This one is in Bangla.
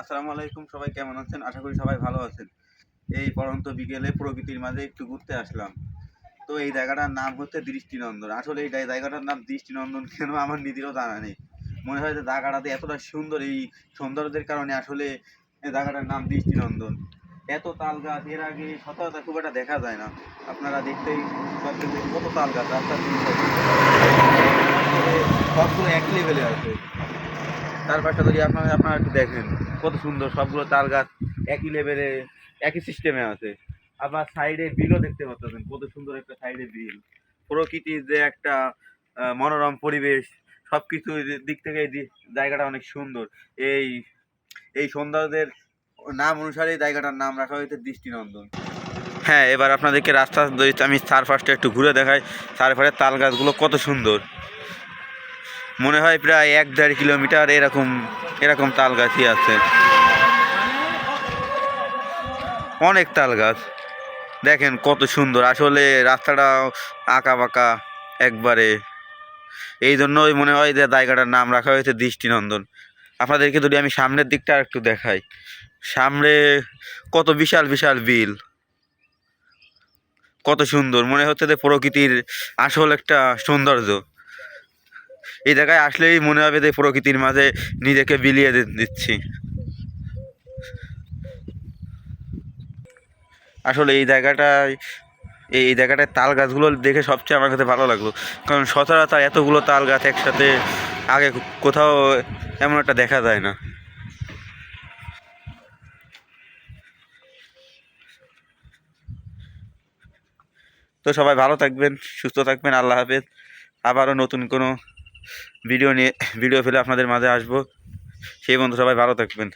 আসসালামু আলাইকুম, সবাই কেমন আছেন? আশা করি সবাই ভালো আছেন। এই পরন্ত বিকেলে প্রকৃতির মাঝে একটু ঘুরতে আসলাম। তো এই জায়গাটার নাম হচ্ছে দৃষ্টিনন্দন। আসলে এই জায়গাটার নাম দৃষ্টিনন্দন কেন আমার নিজেরও জানা নেই। মনে হয় যে জায়গাটাতে এতটা সুন্দর, এই সৌন্দর্যের কারণে আসলে এই জায়গাটার নাম দৃষ্টিনন্দন। এত তাল গাছ, এর আগে সচরাচর খুব একটা দেখা যায় না। আপনারা দেখতেই কত তাল গাছ side এ। সবগুলো এক লেভেলে আছে। তার পাশে যদি আপনারা আপনারা একটু দেখেন, কত সুন্দর সবগুলো তাল গাছ একই লেভেলে একই সিস্টেমে আছে। আবার সাইডে বিলও দেখতে পাচ্ছেন, কত সুন্দর একটা সাইডে বিল। প্রকৃতির যে একটা মনোরম পরিবেশ সব কিছু দিক থেকে এই জায়গাটা অনেক সুন্দর। এই এই সৌন্দর্যের নাম অনুসারে জায়গাটার নাম রাখা হয়েছে দৃষ্টিনন্দন। হ্যাঁ এবার আপনাদেরকে রাস্তা আমি চার পাশটা একটু ঘুরে দেখাই, চারপাশের তাল গাছগুলো কত সুন্দর। মনে হয় প্রায় এক দেড় কিলোমিটার এরকম এরকম তাল গাছই আছে। অনেক তাল গাছ দেখেন কত সুন্দর। আসলে রাস্তাটা আঁকা বাঁকা একবারে। এই জন্যই মনে হয় যে জায়গাটার নাম রাখা হয়েছে দৃষ্টিনন্দন। আপনাদেরকে যদি আমি সামনের দিকটা আর একটু দেখাই। সামনে কত বিশাল বিশাল বিল। কত সুন্দর। মনে হচ্ছে যে প্রকৃতির আসল একটা সৌন্দর্য। এই জায়গায় আসলেই মনে হবে যে প্রকৃতির মাঝে নিজেকে বিলিয়ে দিচ্ছি। আসলে এই জায়গাটায় এই জায়গাটায় তাল গাছগুলো দেখে সবচেয়ে আমার কাছে ভালো লাগল। কারণ সচরাচর এতগুলো তাল গাছ একসাথে আগে কোথাও এমন একটা দেখা যায় না। তো সবাই ভালো থাকবেন, সুস্থ থাকবেন, আল্লাহ হাফেজ। আবারও নতুন কোনো ভিডিও নিয়ে ভিডিও ফেলে আপনাদের মাঝে আসব। সেই বন্ধু সবাই ভালো থাকবেন।